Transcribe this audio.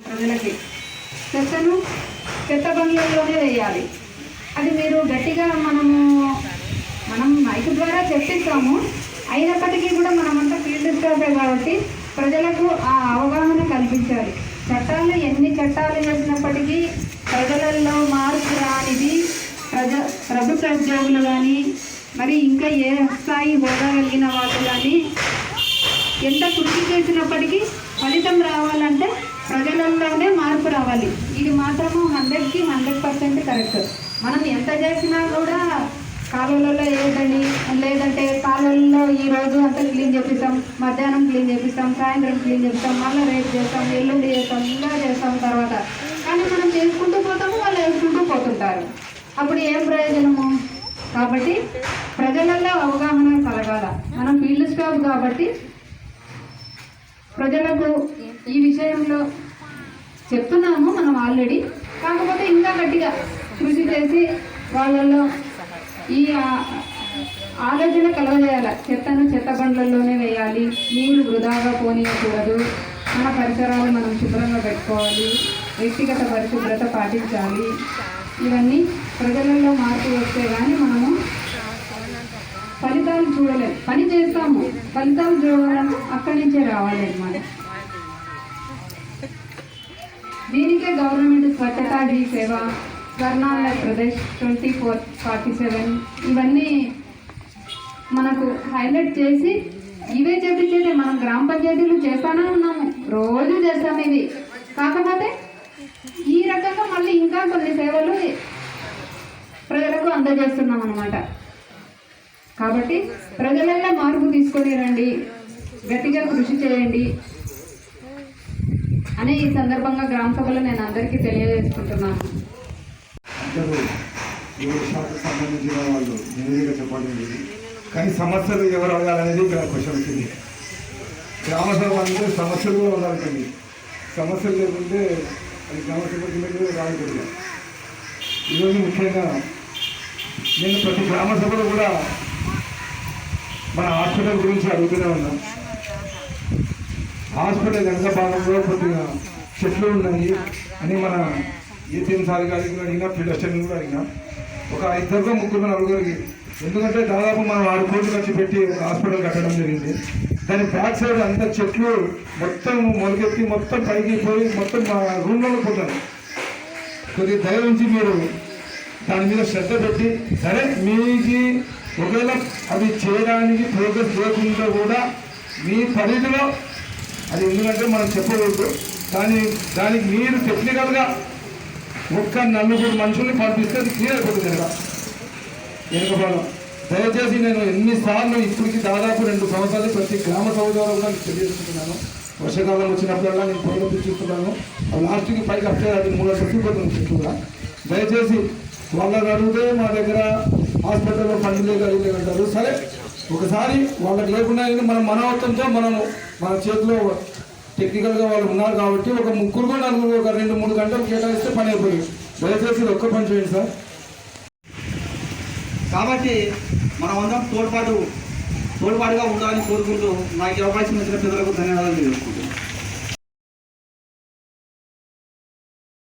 ప్రజలకి. చెత్తను చెత్త బండ్లలోనే వేయాలి. అది మీరు గట్టిగా మనము మనం మైక్ ద్వారా చర్చిస్తాము అయినప్పటికీ కూడా మనమంతా ఫీల్డ్ స్టాఫే కాబట్టి ప్రజలకు ఆ అవగాహన కల్పించాలి. చట్టాలు ఎన్ని చట్టాలు చేసినప్పటికీ ప్రజలలో మార్పు రానిది ప్రజ ప్రభుత్వ ఉద్యోగులు కానీ మరి ఇంకా ఏ స్థాయి హోదా కలిగిన వాళ్ళు కానీ ఎంత కృషి చేసినప్పటికీ ప్రజలలోనే మార్పు రావాలి. ఇది మాత్రము హండ్రెడ్కి హండ్రెడ్ పర్సెంట్ కరెక్ట్. మనం ఎంత చేసినా కూడా కాలువలలో వేయదండి లేదంటే కాలువలలో ఈ రోజు అంతా క్లీన్ చేపిస్తాం మధ్యాహ్నం క్లీన్ చేపిస్తాం సాయంత్రం క్లీన్ చేపిస్తాం మళ్ళీ రేపు చేస్తాం ఎల్లుండి చేస్తాం ఇలా చేస్తాం తర్వాత. కానీ మనం చేసుకుంటూ పోతాము వాళ్ళు వేసుకుంటూ పోతుంటారు. అప్పుడు ఏం ప్రయోజనము? కాబట్టి ప్రజలలో అవగాహన కలగాల. మనం ఫీల్డ్ స్టాఫ్ కాబట్టి ప్రజలకు ఈ విషయంలో చెప్తున్నాము మనం ఆల్రెడీ. కాకపోతే ఇంకా గట్టిగా కృషి చేసి వాళ్ళల్లో ఈ ఆలోచన కలగజేయాలి. చెత్తను చెత్త బండ్లలోనే వేయాలి. నీరు వృధాగా పోనీయకూడదు. మన పరిసరాలు మనం శుభ్రంగా పెట్టుకోవాలి. వ్యక్తిగత పరిశుభ్రత పాటించాలి. ఇవన్నీ ప్రజలలో మార్పు వస్తే కానీ మనము ఫలితాలు చూడలేము పని చేస్తాము. ఫలితాలు చూడాలంటే అక్కడి నుంచే రావాలి అన్నమాట. దీనికే గవర్నమెంట్ స్వచ్ఛతా డీ సేవ స్వర్ణాలయ ప్రదేశ్ ట్వంటీ ఫోర్ ఫార్టీ సెవెన్ ఇవన్నీ మనకు హైలైట్ చేసి ఇవే చెప్పించేది మనం గ్రామ పంచాయతీలు చేస్తానే ఉన్నాము. రోజు చేస్తాము ఇది కాకపోతే ఈ రకంగా మళ్ళీ ఇంకా కొన్ని సేవలు ప్రజలకు అందజేస్తున్నాం అన్నమాట. కాబట్టి ప్రజలల్లో మార్పు తీసుకొని రండి. గట్టిగా కృషి చేయండి. అని ఈ సందర్భంగా గ్రామ సభలో నేను అందరికీ తెలియజేసుకుంటున్నాను సంబంధించిన వాళ్ళు చెప్పడం లేదు. కానీ సమస్యలు ఎవరు అడగాలనేది ఇక్కడ క్వశ్చన్ వచ్చింది. గ్రామ సభ అంటే సమస్యలు కూడా ఉండాలండి సమస్యలు లేకుంటే అది గ్రామ సభ కింద రాకూడదు ఈరోజు ముఖ్యంగా నేను ప్రతి గ్రామ సభలో కూడా మన హాస్పిటల్ గురించి అడుగుతూనే ఉన్నాను. హాస్పిటల్ ఎంత భాగంలో కొద్దిగా చెట్లు ఉన్నాయి అని మన ఏపీఎం సార్ గారికి అడిగినా ఫిల్డస్టన్ కూడా అడిగినా ఒక ఇద్దరుగా ముగ్గురు నలుగురికి ఎందుకంటే దాదాపు మనం ఆరు కోట్లు ఖర్చు పెట్టి హాస్పిటల్ కట్టడం జరిగింది. దాని బ్యాక్ సైడ్ అంత చెట్లు మొత్తం మొలకెత్తి మొత్తం పైకి పోయి మొత్తం మా రూమ్లో పోతాను కొద్దిగా దయ ఉంచి మీరు దాని మీద శ్రద్ధ పెట్టి సరే మీకు ఒకవేళ అవి చేయడానికి ప్రోగ్రెస్ లేకుండా కూడా మీ పరిధిలో అది ఎందుకంటే మనం చెప్పకూడదు కానీ దానికి మీరు టెక్నికల్గా ఒక్క నలుగురు మనుషుల్ని పంపిస్తే అది క్లియర్ అయిపోతుంది కదా. వెనుకబడం దయచేసి నేను ఎన్నిసార్లు ఇప్పటికి దాదాపు రెండు సంవత్సరాలు ప్రతి గ్రామ సభ ద్వారా మీకు తెలియజేస్తున్నాను. వర్షాకాలం వచ్చినప్పుడల్లా నేను పొలం చూస్తున్నాను లాస్ట్కి పైకి వస్తే అది మూడు చచ్చిపోతుంది కూడా దయచేసి వాళ్ళని అడిగితే మా దగ్గర హాస్పిటల్లో ఫండ్ లేక అది అంటారు సరే ఒకసారి వాళ్ళకి లేకుండా కానీ మనం మనవత్వంతో మనము మన చేతిలో టెక్నికల్గా వాళ్ళు ఉన్నారు కాబట్టి ఒక ముగ్గురు కూడా నలుగురు ఒక రెండు మూడు గంటలు కేటాయిస్తే పని అయిపోయింది దయచేసి ఒక్క పని చేయండి సార్. కాబట్టి మనం అందరం తోడ్పాటు తోడ్పాటుగా ఉండాలని కోరుకుంటూ నాకు అవకాశం ఇచ్చిన పెద్దలకు ధన్యవాదాలు తెలుసుకుంటున్నాను